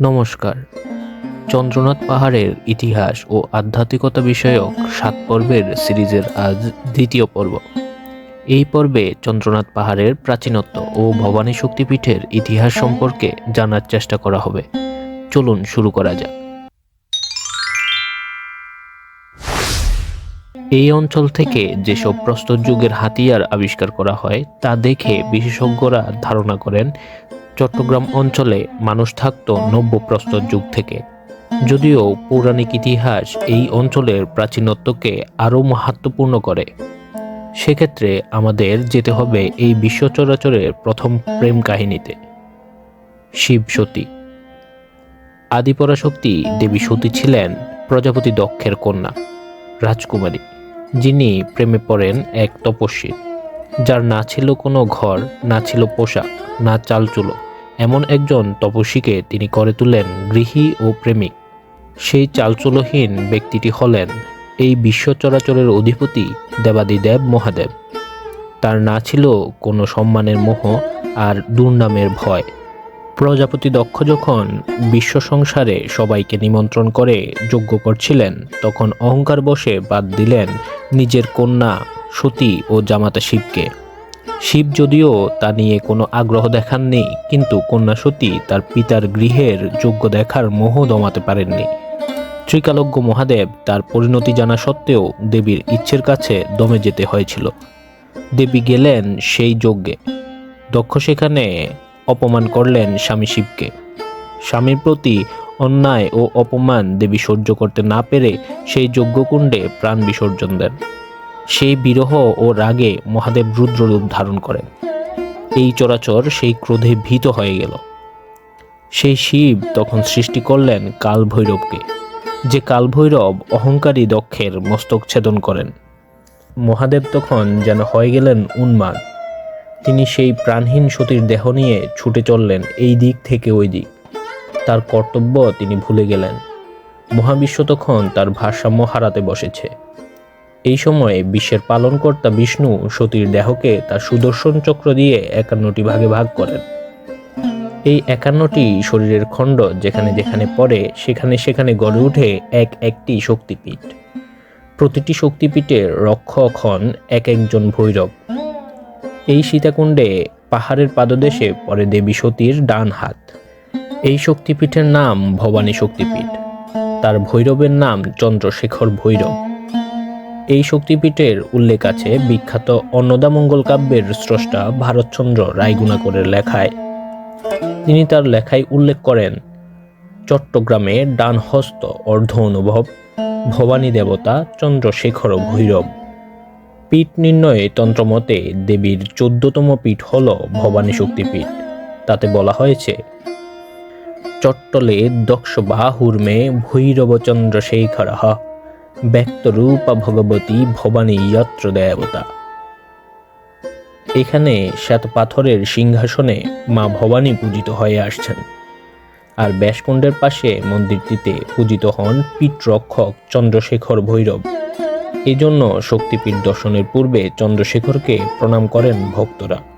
নমস্কার। চন্দ্রনাথ পাহাড়ের ইতিহাস ও আধ্যাত্মিকতা বিষয়ক সাত পর্বের সিরিজের আজ দ্বিতীয় পর্ব। এই পর্বে চন্দ্রনাথ পাহাড়ের প্রাচীনত্ব ও ভবানী শক্তিপীঠের ইতিহাস সম্পর্কে জানার চেষ্টা করা হবে। চলুন শুরু করা যাক। এই অঞ্চল থেকে যেসব প্রস্তর যুগের হাতিয়ার আবিষ্কার করা হয়, তা দেখে বিশেষজ্ঞরা ধারণা করেন চট্টগ্রাম অঞ্চলে মানুষ থাকত নব্য প্রস্তর যুগ থেকে। যদিও পৌরাণিক ইতিহাস এই অঞ্চলের প্রাচীনত্বকে আরও মাহাত্মপূর্ণ করে। সেক্ষেত্রে আমাদের যেতে হবে এই বিশ্ব চরাচরের প্রথম প্রেম কাহিনীতে। শিব সতী। আদিপরাশক্তি দেবী সতী ছিলেন প্রজাপতি দক্ষের কন্যা, রাজকুমারী, যিনি প্রেমে পড়েন এক তপস্বী। যার না ছিল কোনো ঘর, না ছিল পোশাক, না চালচুলো। এমন একজন তপস্বীকে তিনি করে তুলেন গৃহী ও প্রেমিক। সেই চালচুলোহীন ব্যক্তিটি হলেন এই বিশ্ব চরাচরের অধিপতি দেবাদিদেব মহাদেব। তার না ছিল কোনো সম্মানের মোহ আর দুর্নামের ভয়। প্রজাপতি দক্ষ যখন বিশ্ব সংসারে সবাইকে নিমন্ত্রণ করে যজ্ঞ করছিলেন তখন অহংকার বসে বাদ দিলেন নিজের কন্যা সতী ও জামাতা শিবকে। শিব যদিও তা নিয়ে কোনো আগ্রহ দেখাননি, কিন্তু কন্যা সতী তার পিতার গৃহের যোগ্য দেখার মোহ দমাতে পারেননি। ত্রিকালজ্ঞ মহাদেব তার পরিণতি জানা সত্ত্বেও দেবীর ইচ্ছের কাছে দমে যেতে হয়েছিল। দেবী গেলেন সেই যজ্ঞে। দক্ষ সেখানে অপমান করলেন স্বামী শিবকে। স্বামীর প্রতি অন্যায় ও অপমান দেবী সহ্য করতে না পেরে সেই যজ্ঞকুণ্ডে প্রাণ বিসর্জন দেন। সেই বিরহ ও রাগে মহাদেব রুদ্ররূপ ধারণ করেন এই চরাচর সেই ক্রোধে ভীত হয়ে গেল। সেই শিব তখন সৃষ্টি করলেন কালভৈরবকে, যে কালভৈরব অহংকারী দক্ষের মস্তক ছেদন করেন। মহাদেব তখন যেন হয়ে গেলেন উন্মাদ। তিনি সেই প্রাণহীন সতীর দেহ নিয়ে ছুটে চললেন এই দিক থেকে ওই দিক। তার কর্তব্য তিনি ভুলে গেলেন। মহাবিশ্ব তখন তার ভারসাম্য হারাতে বসেছে। এই সময়ে বিশ্বের পালনকর্তা বিষ্ণু সতীর দেহকে তার সুদর্শন চক্র দিয়ে একান্নটি ভাগে ভাগ করেন। এই একান্নটি শরীরের খণ্ড যেখানে যেখানে পড়ে, সেখানে সেখানে গড়ে ওঠে এক একটি শক্তিপীঠ। প্রতিটি শক্তিপীঠের রক্ষক হন এক একজন ভৈরব। এই সীতাকুণ্ডে পাহাড়ের পাদদেশে পরে দেবী সতীর ডান হাত। এই শক্তিপীঠের নাম ভবানী শক্তিপীঠ। তার ভৈরবের নাম চন্দ্রশেখর ভৈরব। এই শক্তিপীঠের উল্লেখ আছে বিখ্যাত অন্নদামঙ্গল কাব্যের স্রষ্টা ভারতচন্দ্র রায়গুণাকরের লেখায়। তিনি তার লেখায় উল্লেখ করেন, চট্টগ্রামে ডান হস্ত অর্ধ অনুভব, ভবানী দেবতা চন্দ্রশেখর ভৈরব। পীঠ নির্ণয়ে তন্ত্রমতে দেবীর চোদ্দতম পীঠ হল ভবানী শক্তিপীঠ। তাতে বলা হয়েছে, চট্টলে দক্ষ বাহুর্মে ভৈরব চন্দ্রশেখর ব্যক্তরূপা ভগবতী ভবানী যত্র দেবতা। এখানে শ্বেত পাথরের সিংহাসনে মা ভবানী পূজিত হয়ে আসছেন। আর ব্যাসকুণ্ডের পাশে মন্দিরটিতে পূজিত হন পীঠরক্ষক চন্দ্রশেখর ভৈরব। এজন্য শক্তিপীঠ দর্শনের পূর্বে চন্দ্রশেখরকে প্রণাম করেন ভক্তরা।